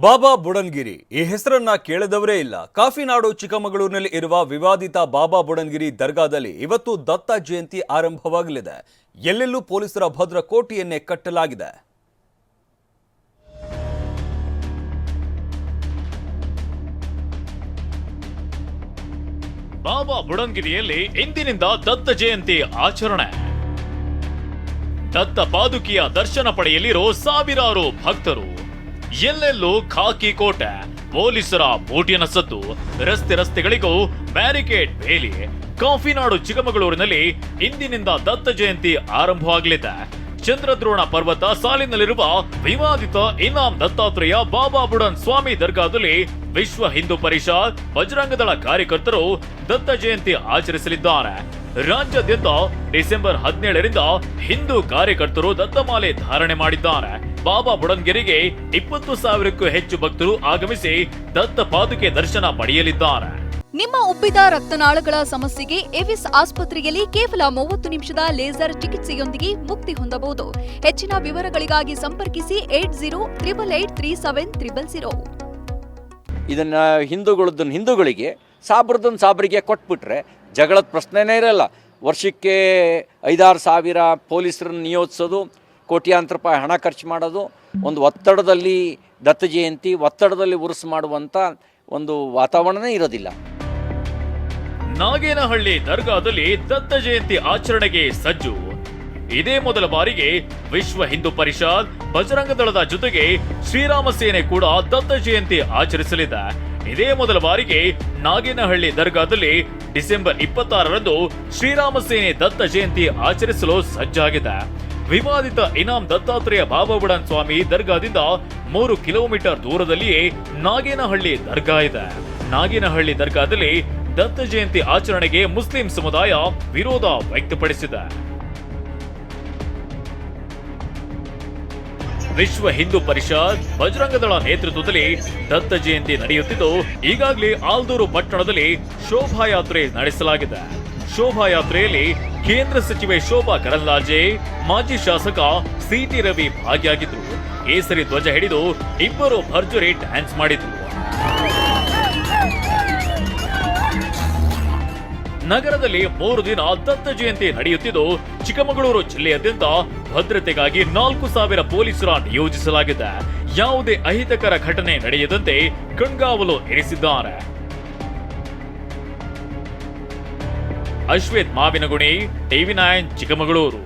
ಬಾಬಾ ಬುಡನ್ಗಿರಿ. ಈ ಹೆಸರನ್ನ ಕೇಳದವರೇ ಇಲ್ಲ. ಕಾಫಿನಾಡು ಚಿಕ್ಕಮಗಳೂರಿನಲ್ಲಿ ಇರುವ ವಿವಾದಿತ ಬಾಬಾ ಬುಡನ್ಗಿರಿ ದರ್ಗಾದಲ್ಲಿ ಇವತ್ತು ದತ್ತ ಜಯಂತಿ ಆರಂಭವಾಗಲಿದೆ. ಎಲ್ಲೆಲ್ಲೂ ಪೊಲೀಸರ ಭದ್ರ ಕೋಟೆಯನ್ನೇ ಕಟ್ಟಲಾಗಿದೆ. ಬಾಬಾ ಬುಡನ್ಗಿರಿಯಲ್ಲಿ ಇಂದಿನಿಂದ ದತ್ತ ಜಯಂತಿ ಆಚರಣೆ. ದತ್ತ ಪಾದುಕಿಯ ದರ್ಶನ ಪಡೆಯಲಿರೋ ಸಾವಿರಾರು ಭಕ್ತರು. ಎಲ್ಲೆಲ್ಲೂ ಖಾಕಿ ಕೋಟೆ. ಪೊಲೀಸರ ಬೋಟಿಯನ ಸದ್ದು. ರಸ್ತೆ ರಸ್ತೆಗಳಿಗೂ ಬ್ಯಾರಿಕೇಡ್ ಬೇಲಿ. ಕಾಫಿನಾಡು ಚಿಕ್ಕಮಗಳೂರಿನಲ್ಲಿ ಇಂದಿನಿಂದ ದತ್ತ ಜಯಂತಿ ಆರಂಭವಾಗಲಿದೆ. ಚಂದ್ರದ್ರೋಣ ಪರ್ವತ ಸಾಲಿನಲ್ಲಿರುವ ವಿವಾದಿತ ಇನಾಮ್ ದತ್ತಾತ್ರೇಯ ಬಾಬಾ ಬುಡನ್ ಸ್ವಾಮಿ ದರ್ಗಾದಲ್ಲಿ ವಿಶ್ವ ಹಿಂದೂ ಪರಿಷತ್, ಬಜರಂಗದಳ ಕಾರ್ಯಕರ್ತರು ದತ್ತ ಜಯಂತಿ ಆಚರಿಸಲಿದ್ದಾರೆ. ರಾಜ್ಯಾದ್ಯಂತ ಡಿಸೆಂಬರ್ ಹದಿನೇಳರಿಂದ ಹಿಂದೂ ಕಾರ್ಯಕರ್ತರು ದತ್ತಮಾಲೆ ಧಾರಣೆ ಮಾಡಿದ್ದಾರೆ. ಬಾಬಾ ಬುಡನ್ಗಿರಿಗೆ ಇಪ್ಪತ್ತು ಸಾವಿರಕ್ಕೂ ಹೆಚ್ಚು ಭಕ್ತರು ಆಗಮಿಸಿ ದತ್ತ ಪಾದುಕೆ ದರ್ಶನ ಪಡೆಯಲಿದ್ದಾರೆ. ನಿಮ್ಮ ಉಬ್ಬಿದ ರಕ್ತನಾಳಗಳ ಸಮಸ್ಯೆಗೆ ಎವಿಸ್ ಆಸ್ಪತ್ರೆಯಲ್ಲಿ ಕೇವಲ ಮೂವತ್ತು ನಿಮಿಷದ ಲೇಸರ್ ಚಿಕಿತ್ಸೆಯೊಂದಿಗೆ ಮುಕ್ತಿ ಹೊಂದಬಹುದು. ಹೆಚ್ಚಿನ ವಿವರಗಳಿಗಾಗಿ ಸಂಪರ್ಕಿಸಿ eight zero triple eight three seven triple zero. ಇದನ್ನು ಹಿಂದೂಗಳದ್ದನ್ನು ಹಿಂದೂಗಳಿಗೆ ಸಾಬ್ರದನ್ನು ಸಾಬ್ರಿಗೆ ಕೊಟ್ಬಿಟ್ರೆ ಜಗಳದ ಪ್ರಶ್ನೆನೇ ಇರಲ್ಲ. ವರ್ಷಕ್ಕೆ ಐದಾರು ಸಾವಿರ ಪೊಲೀಸರನ್ನು ನಿಯೋಜಿಸೋದು, ಕೋಟ್ಯಾಂತರ ರೂಪಾಯಿ ಹಣ ಖರ್ಚು ಮಾಡೋದು, ಒಂದು ಒತ್ತಡದಲ್ಲಿ ದತ್ತ ಜಯಂತಿ, ಒತ್ತಡದಲ್ಲಿ ಉರುಸು ಮಾಡುವಂಥ ಒಂದು ವಾತಾವರಣನೇ ಇರೋದಿಲ್ಲ. ನಾಗೇನಹಳ್ಳಿ ದರ್ಗಾದಲ್ಲಿ ದತ್ತ ಜಯಂತಿ ಆಚರಣೆಗೆ ಸಜ್ಜು. ಇದೇ ಮೊದಲ ಬಾರಿಗೆ ವಿಶ್ವ ಹಿಂದೂ ಪರಿಷತ್, ಬಜರಂಗ ದಳದ ಜೊತೆಗೆ ಶ್ರೀರಾಮ ಸೇನೆ ಕೂಡ ದತ್ತ ಜಯಂತಿ ಆಚರಿಸಲಿದೆ. ಇದೇ ಮೊದಲ ಬಾರಿಗೆ ನಾಗೇನಹಳ್ಳಿ ದರ್ಗಾದಲ್ಲಿ ಡಿಸೆಂಬರ್ ಇಪ್ಪತ್ತಾರರಂದು ಶ್ರೀರಾಮ ಸೇನೆ ದತ್ತ ಜಯಂತಿ ಆಚರಿಸಲು ಸಜ್ಜಾಗಿದೆ. ವಿವಾದಿತ ಇನಾಂ ದತ್ತಾತ್ರೇಯ ಬಾಬಾಬುಡನ್ ಸ್ವಾಮಿ ದರ್ಗಾದಿಂದ ಮೂರು ಕಿಲೋಮೀಟರ್ ದೂರದಲ್ಲಿಯೇ ನಾಗೇನಹಳ್ಳಿ ದರ್ಗಾ ಇದೆ. ನಾಗೇನಹಳ್ಳಿ ದರ್ಗಾದಲ್ಲಿ ದತ್ತ ಜಯಂತಿ ಆಚರಣೆಗೆ ಮುಸ್ಲಿಂ ಸಮುದಾಯ ವಿರೋಧ ವ್ಯಕ್ತಪಡಿಸಿದೆ. ವಿಶ್ವ ಹಿಂದೂ ಪರಿಷತ್ ಬಜರಂಗದಳ ನೇತೃತ್ವದಲ್ಲಿ ದತ್ತ ಜಯಂತಿ ನಡೆಯುತ್ತಿದ್ದು, ಈಗಾಗಲೇ ಆಲ್ದೂರು ಪಟ್ಟಣದಲ್ಲಿ ಶೋಭಾಯಾತ್ರೆ ನಡೆಸಲಾಗಿದೆ. ಶೋಭಾಯಾತ್ರೆಯಲ್ಲಿ ಕೇಂದ್ರ ಸಚಿವೆ ಶೋಭಾ ಕರಂದ್ಲಾಜೆ, ಮಾಜಿ ಶಾಸಕ ಸಿಟಿ ರವಿ ಭಾಗಿಯಾಗಿದ್ರು ಕೇಸರಿ ಧ್ವಜ ಹಿಡಿದು ಇಬ್ಬರು ಭರ್ಜರಿ ಡ್ಯಾನ್ಸ್ ಮಾಡಿದ್ರು. ನಗರದಲ್ಲಿ ಮೂರು ದಿನ ದತ್ತ ಜಯಂತಿ ನಡೆಯುತ್ತಿದ್ದು, ಚಿಕ್ಕಮಗಳೂರು ಜಿಲ್ಲೆಯಾದ್ಯಂತ ಭದ್ರತೆಗಾಗಿ ನಾಲ್ಕು ಸಾವಿರ ಪೊಲೀಸರ ನಿಯೋಜಿಸಲಾಗಿದೆ. ಯಾವುದೇ ಅಹಿತಕರ ಘಟನೆ ನಡೆಯದಂತೆ ಕಣ್ಗಾವಲು ಇರಿಸಿದ್ದಾರೆ ಅಶ್ವೇತ್ ಮಾವಿನಗುಣಿ ಟಿವಿ ನೈನ್, ಚಿಕ್ಕಮಗಳೂರು.